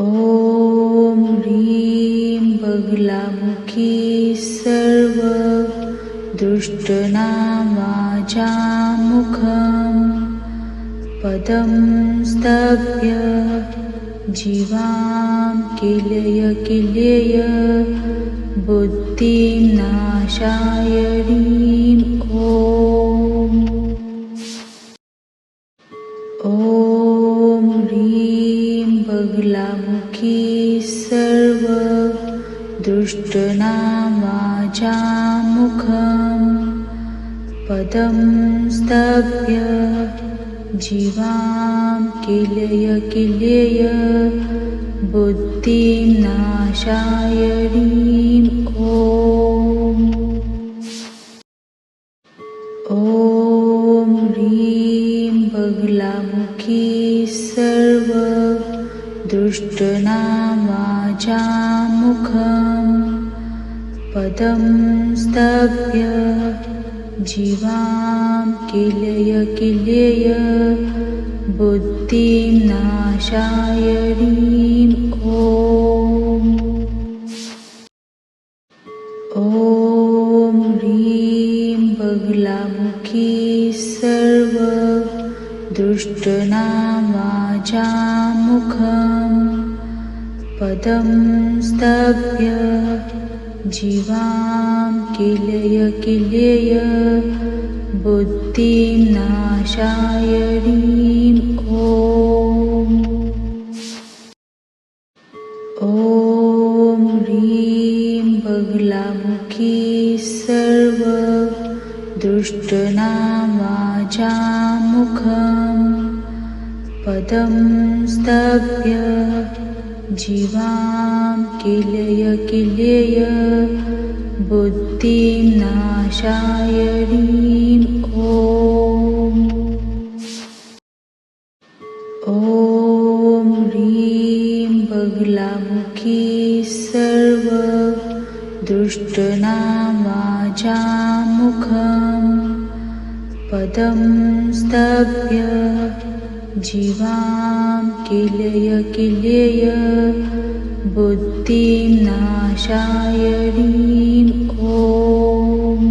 ॐ ह्रीं बगलामुखी सर्वदुष्टनामाजामुखं पदं स्तभ्य जीवां किलय किलय बुद्धिं ह्रीं ॐ बगलामुखी सर्व दृष्टनावाचामुखं पदं स्तभ्य जीवां किलय किलय बुद्धिं नाशाय ॐ। ॐ ह्रीं बगलामुखी दृष्टनावाचामुखं पदं स्तभ्य जीवां किलय किलय बुद्धिं नाशाय ह्रीं ॐ ॐ ह्रीं बगलामुखी सर्व दृष्टनावाचामुखं पदं स्तभ्य जीवां किलय किलय बुद्धिं नाशाय ह्रीं ॐ। ॐ ह्रीं बगलामुखी सर्व दृष्टनावाचामुखं पदं स्तभ्य जीवां किलय किलय बुद्धिं नाशाय ह्रीं ॐ ॐ ह्रीं बगलामुखी सर्व दृष्टनावाचामुखं पदं स्तभ्य जीवां किलय किलय बुद्धिं नाशाय ह्रीं ॐ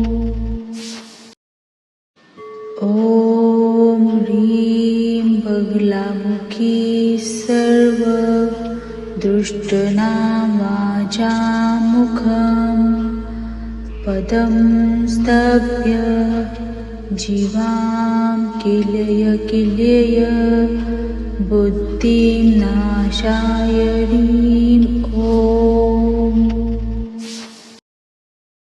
ॐ ह्रीं बगलामुखी सर्व दृष्टनावाचामुखं पदं स्तभ्य जीवां किलय किलय बुद्धिं नाशाय ह्रीं ॐ